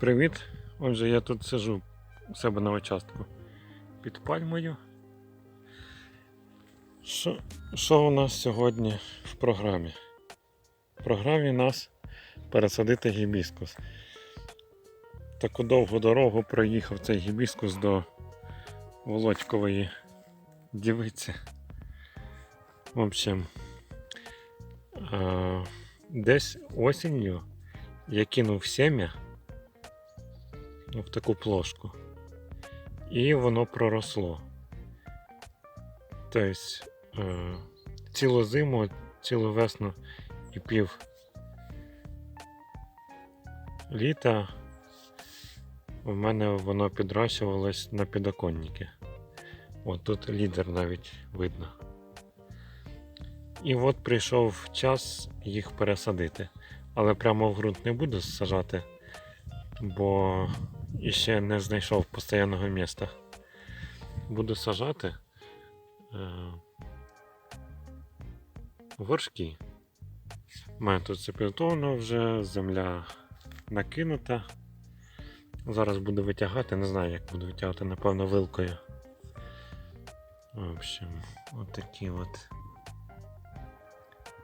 Привіт! Отже, я тут сижу у себе на участку під пальмою. Що, що у нас сьогодні в програмі? В програмі нас пересадити гібіскус. Таку довгу дорогу проїхав цей гібіскус до Володькової дівиці. В общем, десь осінню я кинув сім'я в таку плошку. І воно проросло. Тобто е, цілу зиму, цілу весну і пів літа у мене воно підрощувалось на підоконники. От тут лідер навіть видно. І от прийшов час їх пересадити. Але прямо в ґрунт не буду сажати, бо іще не знайшов постійного міста. Буду сажати е, горшки. У мене тут все підготовлено вже, земля накинута. Зараз буду витягати, не знаю, як буду витягати, напевно, вилкою. В общем, от такі от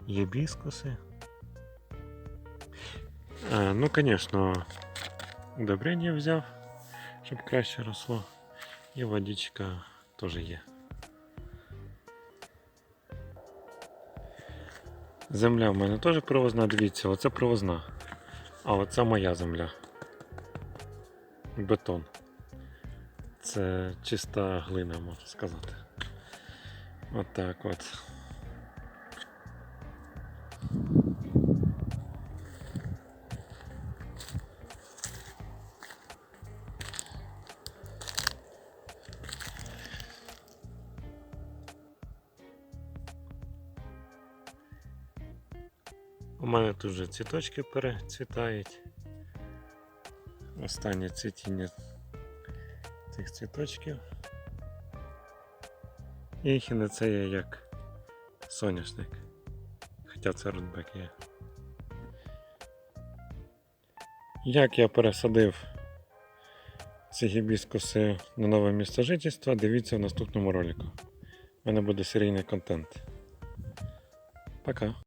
гібіскуси. А, ну, звісно, удобрення взяв, щоб краще росло. І водичка теж є. Земля в мене теж привозна, дивіться, оце привозна. А оце моя земля. Бетон. Це чиста глина, можна сказати. Отак от. У мене тут вже цвіточки перецвітають. Останнє цвітіння цих цвіточків. І хінецея як соняшник. Хоча це рудбек є. Як я пересадив ці гібіскуси на нове місце жительства, дивіться в наступному ролику. У мене буде серійний контент. Пока.